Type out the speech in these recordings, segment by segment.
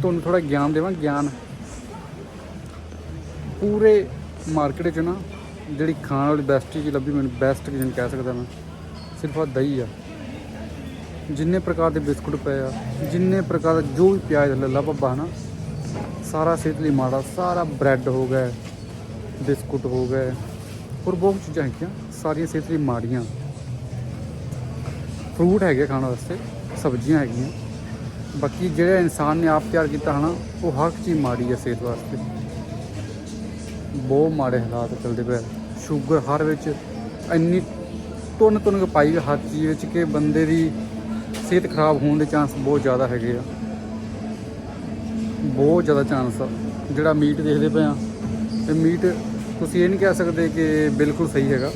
ਤੁਹਾਨੂੰ ਥੋੜਾ ਗਿਆਨ ਦੇਵਾਂ, ਗਿਆਨ। ਪੂਰੇ ਮਾਰਕੀਟ 'ਚ ਨਾ ਜਿਹੜੀ ਖਾਣ ਵਾਲੀ ਬੈਸਟ ਚੀਜ਼ ਲੱਭੀ, ਮੈਨੂੰ ਬੈਸਟ ਕਿਜਨ ਕਹਿ ਸਕਦਾ ਮੈਂ। ਸਿਰਫ ਆ ਦਹੀਂ ਆ। ਜਿੰਨੇ ਪ੍ਰਕਾਰ ਦੇ ਬਿਸਕੁਟ ਪਏ ਆ, ਜਿੰਨੇ ਪ੍ਰਕਾਰ ਦਾ ਜੋ ਵੀ ਪਿਆਜ਼ ਲੱਲਾ ਭੱਬਾ ਨਾ ਸਾਰਾ ਸਿਹਤ ਲਈ ਮਾੜਾ, ਸਾਰਾ ਬ੍ਰੈਡ ਹੋ ਗਿਆ, ਬਿਸਕੁਟ ਹੋ ਗਏ ਹੋਰ ਬਹੁਤ ਚੀਜ਼ਾਂ ਹੈਗੀਆਂ, ਸਾਰੀਆਂ ਸਿਹਤ ਲਈ ਮਾੜੀਆਂ। ਫਰੂਟ ਹੈਗੇ ਖਾਣ ਵਾਸਤੇ, ਸਬਜ਼ੀਆਂ ਹੈਗੀਆਂ। ਬਾਕੀ ਜਿਹੜਾ ਇਨਸਾਨ ਨੇ ਆਪ ਤਿਆਰ ਕੀਤਾ ਹਨਾ, ਉਹ ਹਰ ਚੀਜ਼ ਮਾੜੀ ਹੈ ਸਿਹਤ ਵਾਸਤੇ। ਬਹੁਤ ਮਾੜੇ ਹਾਲਾਤ ਚੱਲਦੇ ਪਏ ਸ਼ੂਗਰ ਹਰ ਵਿੱਚ ਇੰਨੀ ਤੁੰਨ ਤੁੰਨ ਕੇ ਪਾਈ ਹਰ ਚੀਜ਼ ਵਿੱਚ ਕਿ ਬੰਦੇ ਦੀ ਸਿਹਤ ਖਰਾਬ ਹੋਣ ਦੇ ਚਾਂਸ ਬਹੁਤ ਜ਼ਿਆਦਾ ਹੈਗੇ ਆ। ਬਹੁਤ ਜ਼ਿਆਦਾ ਚਾਂਸ ਆ। ਜਿਹੜਾ ਮੀਟ ਦੇਖਦੇ ਪਏ ਆ ਇਹ ਮੀਟ ਤੁਸੀਂ ਇਹ ਨਹੀਂ ਕਹਿ ਸਕਦੇ ਕਿ ਬਿਲਕੁਲ ਸਹੀ ਹੈਗਾ।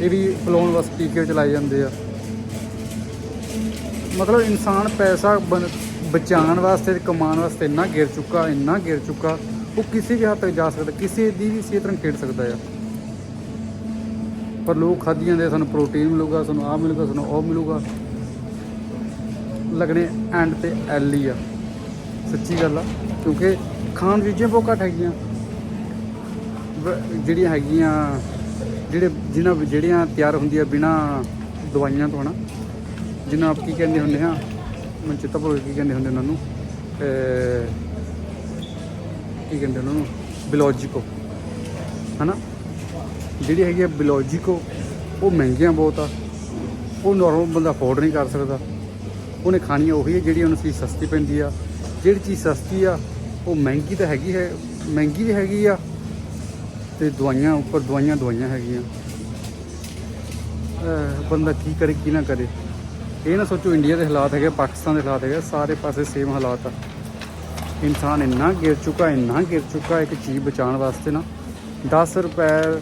ਇਹ ਵੀ ਫਲਾਉਣ ਵਾਸਤੇ ਟੀਕੇ ਚਲਾਏ ਜਾਂਦੇ ਆ। ਮਤਲਬ ਇਨਸਾਨ ਪੈਸਾ ਬਨ- ਬਚਾਉਣ ਵਾਸਤੇ ਤੇ ਕਮਾਉਣ ਵਾਸਤੇ ਇੰਨਾ ਗਿਰ ਚੁੱਕਾ, ਇੰਨਾ ਗਿਰ ਚੁੱਕਾ, ਉਹ ਕਿਸੇ ਵੀ ਹੱਦ ਤੱਕ ਜਾ ਸਕਦਾ, ਕਿਸੇ ਦੀ ਵੀ ਸਿਹਤ ਨਾਲ ਖੇਡ ਸਕਦਾ ਆ। ਪਰ ਲੋਕ ਖਾਦੀਆਂ ਦੇ ਸਾਨੂੰ ਪ੍ਰੋਟੀਨ ਮਿਲੂਗਾ, ਸਾਨੂੰ ਆਹ ਮਿਲੂਗਾ, ਸਾਨੂੰ ਉਹ ਮਿਲੂਗਾ। ਲੱਗਣੇ ਐਂਡ ਤੇ ਐਲ ਹੀ ਆ। ਸੱਚੀ ਗੱਲ ਆ, ਕਿਉਂਕਿ ਖਾਣ ਚੀਜ਼ਾਂ ਬਹੁਤ ਘੱਟ ਹੈਗੀਆਂ। ਜਿਹੜੀਆਂ ਹੈਗੀਆਂ, ਜਿਹੜੇ, ਜਿਨ੍ਹਾਂ, ਜਿਹੜੀਆਂ ਤਿਆਰ ਹੁੰਦੀਆਂ ਬਿਨਾ ਦਵਾਈਆਂ ਤੋਂ ਹਨਾ ਜਿਹਨਾਂ ਆਪ ਕੀ ਕਹਿੰਦੇ ਹੁੰਦੇ ਆ ਮੈਨੂੰ ਚਿੱਤਾ ਭੁੱਲ ਗਿਆ ਕੀ ਕਹਿੰਦੇ ਹੁੰਦੇ ਉਹਨਾਂ ਨੂੰ। ਕੀ ਕਹਿੰਦੇ ਉਹਨਾਂ ਨੂੰ? ਬਿਲੋਜੀਕੋ। ਹਨਾ? ਜਿਹੜੀ ਹੈਗੀ ਆ ਬਿਲੋਜੀਕੋ, ਉਹ ਮਹਿੰਗੀਆਂ ਬਹੁਤ ਆ। ਉਹ ਨਾਰਮਲ ਬੰਦਾ ਅਫੋਰਡ ਨਹੀਂ ਕਰ ਸਕਦਾ। ਉਹਨੇ ਖਾਣੀ ਉਹੀ ਹੈ ਜਿਹੜੀ ਉਹਨੂੰ ਚੀਜ਼ ਸਸਤੀ ਪੈਂਦੀ ਆ। ਜਿਹੜੀ ਚੀਜ਼ ਸਸਤੀ ਆ, ਉਹ ਮਹਿੰਗੀ ਤਾਂ ਹੈਗੀ ਹੈ, ਮਹਿੰਗੀ ਵੀ ਹੈਗੀ ਆ। ਤੇ ਦਵਾਈਆਂ ਉੱਪਰ ਦਵਾਈਆਂ ਦਵਾਈਆਂ ਹੈਗੀਆਂ ਬੰਦਾ ਕੀ ਕਰੇ, ਕੀ ਨਾ ਕਰੇ। ਇਹ ਨਾ ਸੋਚੋ ਇੰਡੀਆ ਦੇ ਹਾਲਾਤ ਹੈਗੇ ਪਾਕਿਸਤਾਨ ਦੇ ਹਾਲਾਤ ਹੈਗੇ ਸਾਰੇ ਪਾਸੇ ਸੇਮ ਹਾਲਾਤ ਆ। ਇਨਸਾਨ ਇੰਨਾ ਗਿਰ ਚੁੱਕਾ ਇੰਨਾ ਗਿਰ ਚੁੱਕਾ ਇੱਕ ਚੀਜ਼ ਬਚਾਉਣ ਵਾਸਤੇ ਨਾ। 10 ਰੁਪਏ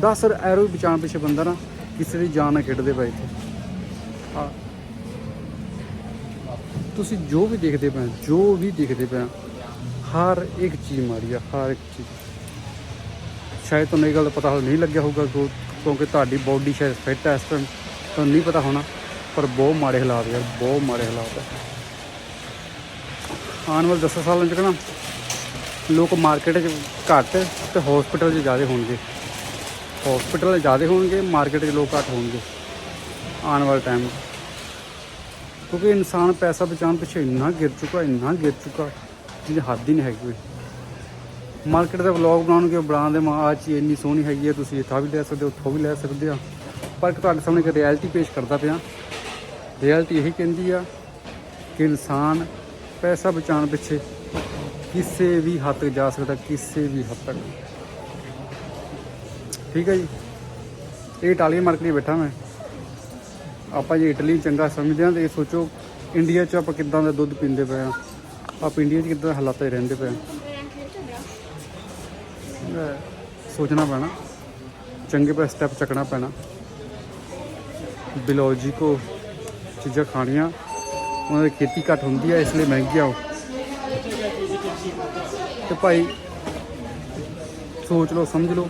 10 ਐਰੋ ਬਚਾਉਣ ਪਿੱਛੇ ਬੰਦਾ ਨਾ ਕਿਸੇ ਦੀ ਜਾਨ ਨਾ ਖੇਡਦੇ ਪਏ ਇੱਥੇ। ਤੁਸੀਂ ਜੋ ਵੀ ਦੇਖਦੇ ਪਏ ਜੋ ਵੀ ਦੇਖਦੇ ਪਏ ਹੋ, ਹਰ ਇੱਕ ਚੀਜ਼ ਮਾੜੀ ਆ ਹਰ ਇੱਕ ਚੀਜ਼। ਸ਼ਾਇਦ ਤੁਹਾਨੂੰ ਇਹ ਗੱਲ ਦਾ ਪਤਾ ਨਹੀਂ ਲੱਗਿਆ ਹੋਊਗਾ ਕਿਉਂ- ਕਿਉਂਕਿ ਤੁਹਾਡੀ ਬਾਡੀ ਸ਼ਾਇਦ ਫਿੱਟ ਹੈ ਇਸ ਟਾਈਮ ਤੁਹਾਨੂੰ ਨਹੀਂ ਪਤਾ ਹੋਣਾ। ਪਰ ਬਹੁਤ ਮਾੜੇ ਹਾਲਾਤ ਯਾਰ, ਬਹੁਤ ਮਾੜੇ ਹਾਲਾਤ ਹੈ ਆਉਣ ਵਾਲੇ 10 ਸਾਲਾਂ ਚ ਕਹਣਾ ਲੋਕ ਮਾਰਕੀਟ 'ਚ ਘੱਟ ਤੇ ਹਸਪੀਟਲ 'ਚ ਜ਼ਿਆਦਾ ਹੋਣਗੇ। ਹਸਪੀਟਲ ਜ਼ਿਆਦਾ ਹੋਣਗੇ, ਮਾਰਕੀਟ 'ਚ ਲੋਕ ਘੱਟ ਹੋਣਗੇ ਆਉਣ ਵਾਲੇ ਟਾਈਮ ਕਿਉਂਕਿ ਇਨਸਾਨ ਪੈਸਾ ਬਚਾਉਣ ਪਿੱਛੇ ਇੰਨਾ ਗਿਰ ਚੁੱਕਾ, ਇੰਨਾ ਗਿਰ ਚੁੱਕਾ, ਜਿਹਦੀ ਹੱਦ ਹੀ ਨਹੀਂ ਹੈਗੀ ਕੋਈ। ਮਾਰਕੀਟ ਦਾ ਵਲੌਗ ਬਣਾਉਣਗੇ, ਉਹ ਬਣਾਉਂਦੇ ਮਾਂ ਆ ਚੀਜ਼ ਇੰਨੀ ਸੋਹਣੀ ਹੈਗੀ ਹੈ ਤੁਸੀਂ ਇੱਥੋਂ ਵੀ ਲੈ ਸਕਦੇ ਹੋ, ਉੱਥੋਂ ਵੀ ਲੈ ਸਕਦੇ ਆ ਪਰ ਤੁਹਾਡੇ ਸਾਹਮਣੇ ਇੱਕ ਰਿਐਲਿਟੀ ਪੇਸ਼ ਕਰਦਾ ਪਿਆ। ਰਿਐਲਿਟੀ ਇਹੀ ਕਹਿੰਦੀ ਆ ਕਿ ਇਨਸਾਨ ਪੈਸਾ ਬਚਾਉਣ ਪਿੱਛੇ ਕਿਸੇ ਵੀ ਹੱਦ ਤੱਕ ਜਾ ਸਕਦਾ, ਕਿਸੇ ਵੀ ਹੱਦ ਤੱਕ। ਠੀਕ ਹੈ ਜੀ? ਇਹ ਇਟਾਲੀਅਨ ਮਾਰਕੀਟ 'ਚ ਬੈਠਾ ਮੈਂ। ਆਪਾਂ ਜੇ ਇਟਲੀ ਚੰਗਾ ਸਮਝਦੇ ਹਾਂ ਤੇ ਇਹ ਸੋਚੋ, ਇੰਡੀਆ 'ਚ ਆਪਾਂ ਕਿੱਦਾਂ ਦਾ ਦੁੱਧ ਪੀਂਦੇ ਪਏ ਆ ਆਪਾਂ ਇੰਡੀਆ 'ਚ ਕਿੱਦਾਂ ਦੇ ਹਾਲਾਤਾਂ 'ਚ ਰਹਿੰਦੇ ਪਏ ਆ ਸੋਚਣਾ ਪੈਣਾ। ਚੰਗੇ ਪੈ ਸਟੈਪ ਚੱਕਣਾ ਪੈਣਾ। ਬਿਲੋਜੀ ਕੋ ਚੀਜ਼ਾਂ ਖਾਣੀਆਂ, ਉਹਨਾਂ ਦੀ ਖੇਤੀ ਘੱਟ ਹੁੰਦੀ ਹੈ ਇਸ ਲਈ ਮਹਿੰਗੀਆਂ ਉਹ ਤੇ ਭਾਈ, ਸੋਚ ਲਓ, ਸਮਝ ਲਓ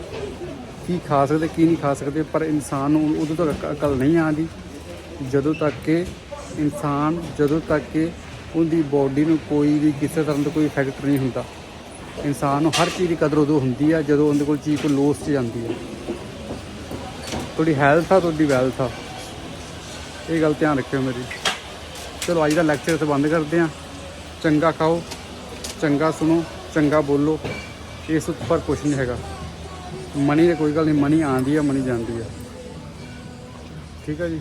ਕੀ ਖਾ ਸਕਦੇ, ਕੀ ਨਹੀਂ ਖਾ ਸਕਦੇ, ਪਰ ਇਨਸਾਨ ਨੂੰ ਉਦੋਂ ਤੱਕ ਅਕਲ ਨਹੀਂ ਆਉਂਦੀ ਜਦੋਂ ਤੱਕ ਕਿ ਇਨਸਾਨ, ਜਦੋਂ ਤੱਕ ਕਿ ਉਹਦੀ ਬਾਡੀ ਨੂੰ ਕੋਈ ਵੀ ਕਿਸੇ ਤਰ੍ਹਾਂ ਦਾ ਕੋਈ ਇਫੈਕਟ ਨਹੀਂ ਹੁੰਦਾ। ਇਨਸਾਨ ਨੂੰ ਹਰ ਚੀਜ਼ ਦੀ ਕਦਰ ਉਦੋਂ ਹੁੰਦੀ ਆ ਜਦੋਂ ਉਹਦੇ ਕੋਲ ਚੀਜ਼ ਕੋਈ ਲੋਸ 'ਚ ਜਾਂਦੀ ਹੈ ਤੁਹਾਡੀ ਹੈਲਥ ਆ, ਤੁਹਾਡੀ ਵੈਲਥ ਆ। ਇਹ ਗੱਲ ਧਿਆਨ ਰੱਖਿਓ ਮੇਰੀ। ਚਲੋ ਅੱਜ ਦਾ ਲੈਕਚਰ ਇੱਥੇ ਬੰਦ ਕਰਦੇ ਹਾਂ। ਚੰਗਾ ਖਾਓ, ਚੰਗਾ ਸੁਣੋ, ਚੰਗਾ ਬੋਲੋ। ਇਸ ਉੱਪਰ ਕੁਝ ਨਹੀਂ ਹੈਗਾ। ਮਨੀ ਦੀ ਕੋਈ ਗੱਲ ਨਹੀਂ, ਮਨੀ ਆਉਂਦੀ ਆ, ਮਨੀ ਜਾਂਦੀ ਆ। ਠੀਕ ਆ ਜੀ।